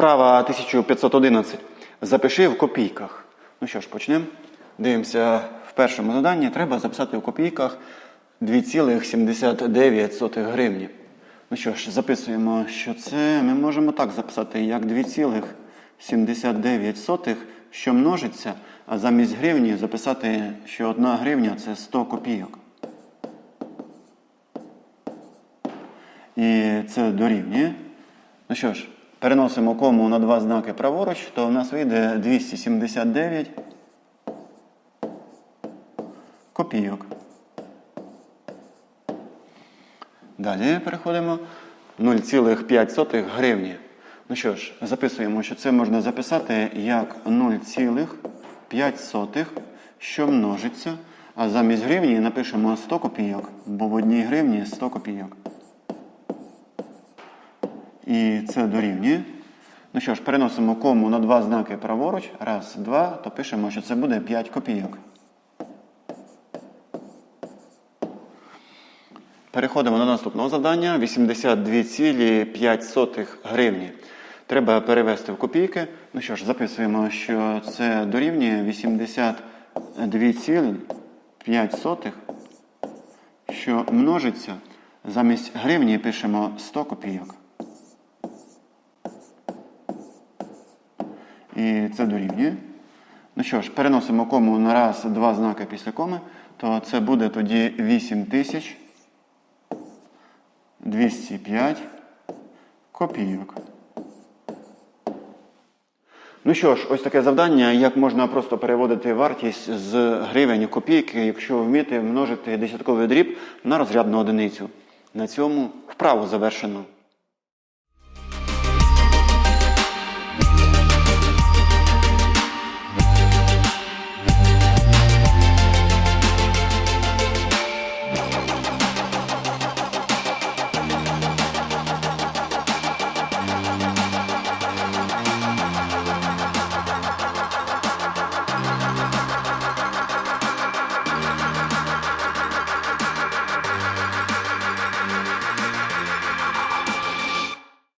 Вправа 1511. Запиши в копійках. Ну що ж, почнемо. Дивимося в першому заданні. Треба записати в копійках 2,79 гривні. Ну що ж, записуємо, що це ми можемо так записати, як 2,79, що множиться, а замість гривні записати, що 1 гривня це 100 копійок. І це дорівнює. Ну що ж, переносимо кому на два знаки праворуч, то в нас вийде 279 копійок. Dалі переходимо 0,5 гривні. Ну що ж, записуємо, що це можна записати як 0,5, що множиться. А замість гривні напишемо 100 копійок, бо в одній гривні 100 копійок. І це дорівнює. Ну що ж, переносимо кому на два знаки праворуч. Раз, два, то пишемо, що це буде 5 копійок. Переходимо до наступного завдання. 82,5 гривні. Треба перевести в копійки. Ну що ж, записуємо, що це дорівнює 82,5, що множиться. Замість гривні пишемо 100 копійок. І це дорівнює. Ну що ж, переносимо кому на раз, два знаки після коми, то це буде тоді 8205 копійок. Ну що ж, ось таке завдання, як можна просто переводити вартість з гривень копійки, якщо вміти множити десятковий дріб на розрядну одиницю. На цьому вправу завершено.